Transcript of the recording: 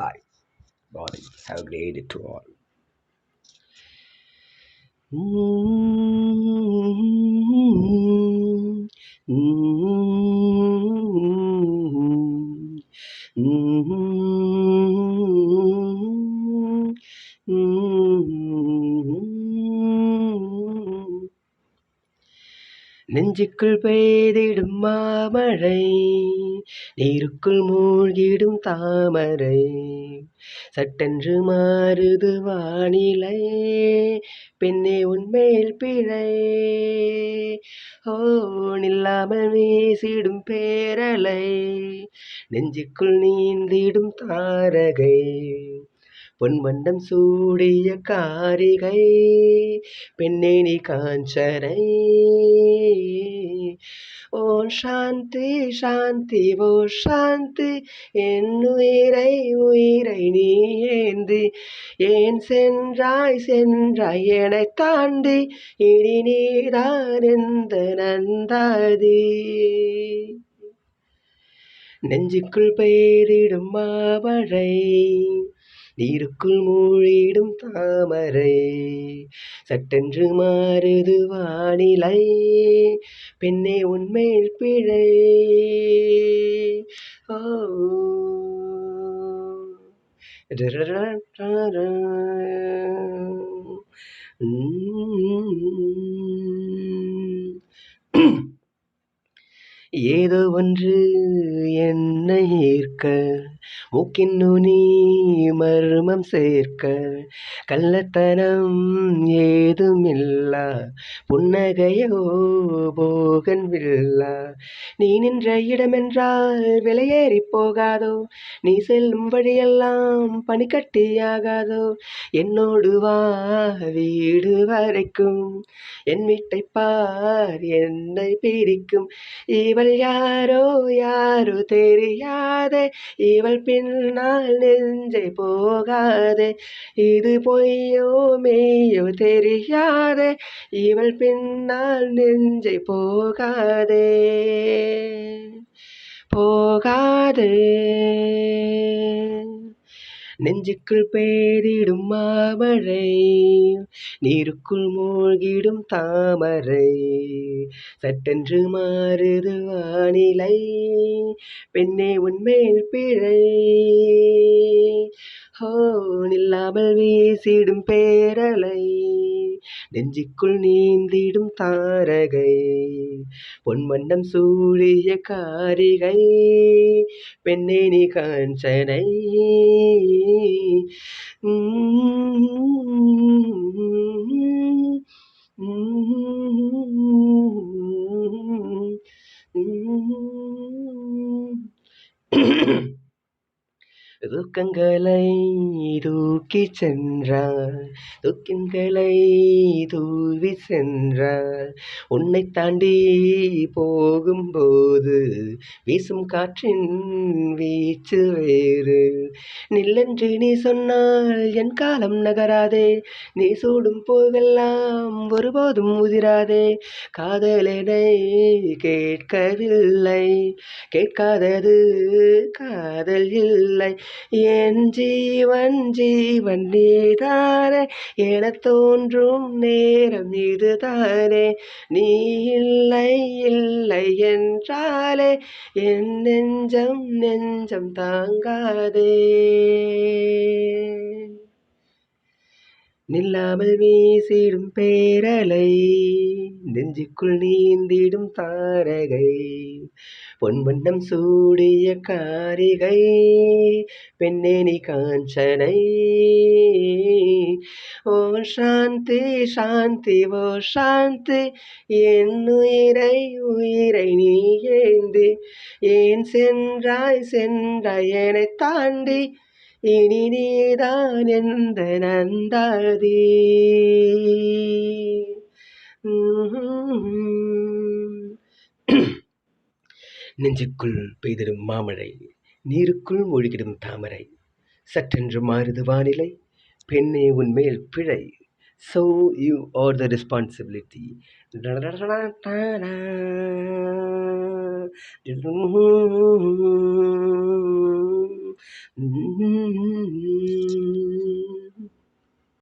Hi morning have great to all. நெஞ்சுக்குள் பெய்திடும் மாமழை நீருக்குள் மூழ்கிடும் தாமரை. சட்டென்று மாறுது வானிலை பெண்ணே உன்மேல் பிழை. ஓ நில்லாமல் வீசிடும் பேரலை நெஞ்சுக்குள் நீந்திடும் தாரகை. பொன்வண்டம் சூடிய காரிகை பெண்ணே நீ காஞ்சரை. ஓம் சாந்தி சாந்தி ஓ சாந்தி. என் உயிரை உயிரை நீ ஏந்தி. ஏன் சென்றாய் சென்றாய் என தாண்டி. இனி நீதான் எந்த நந்தாதி. நெஞ்சுக்குள் பெயரிடும் மாவழை. நீருக்குள் மூழ்கிடும் தாமரை சட்டென்று மாறுது வானிலை பெண்ணே உன்மேல் பிழை. ஓ ஏதோ ஒன்று என்னை ஈர்க்க மூக்கின் நுனி மர்மம் சேர்க்க கள்ளத்தனம் ஏதுமில்லா. புன்னகையோ போகன் வில்லா. நீ நின்ற இடமென்றால் விலையேறி போகாதோ? நீ செல்லும் வழியெல்லாம் பனிக்கட்டியாகாதோ? என்னோடு வா வீடு வரைக்கும். என் வீட்டை பார் என்னை பிடிக்கும் இவள் யாரோ? யாரோ தெரியாதே? இவள் பின் பின்னால் நெஞ்சை போகாதே. இது பொய்யோ மெய்யோ தெரியாதே. இவள் பின்னால் நெஞ்சை போகாதே. போகாதே. நெஞ்சுக்குள் பேரிடும் மாமழை நீருக்குள் மூழ்கிடும் தாமரை. சட்டென்று மாறுது வானிலை பெண்ணே உன்மேல் பிழை. ஹோ நில்லாமல் வீசிடும் பேரலை. நெஞ்சுக்குள் நீந்திடும் தாரகை பொன்வண்ணம் சூழிய காரிகை பெண்ணே நீ காஞ்சனை. mm துக்கங்களை தூக்கி சென்றார். துக்கின்களை தூவி சென்றார். உன்னை தாண்டி போகும்போது வீசும் காற்றின் வீச்சு வேறு. நில்லென்று நீ சொன்னால் என் காலம் நகராதே. நீ சூடும் போவெல்லாம் ஒருபோதும் உதிராதே. காதலனை கேட்கவில்லை. கேட்காதது காதல் இல்லை. என் ஜீவன் ஜீவன் நீதானே. என தோன்றும் நேரம் இதுதானே. நீ இல்லை இல்லை என்றாலே என் நெஞ்சம் நெஞ்சம் தாங்காதே. நில்லாமல் வீசிடும் பேரலை நெஞ்சுக்குள் நீந்திடும் தாரகை பொன்வண்ணம் சூடிய காரிகை பெண்ணே நீ காஞ்சனை. ஓ சாந்தி சாந்தி ஓ சாந்தி என் உயிரை உயிரை நீ ஏந்தி ஏன் சென்றாய் சென்றாய் என்னை தாண்டி இனி நீதான் எந்த நந்தாதி நெஞ்சுக்குள் பெய்திடும் மாமழை நீருக்குள் மூழ்கிடும் தாமரை சற்றென்று மாறுது வானிலை பெண்ணே உன்மேல் பிழை. So you are the responsibility Mm-hmm.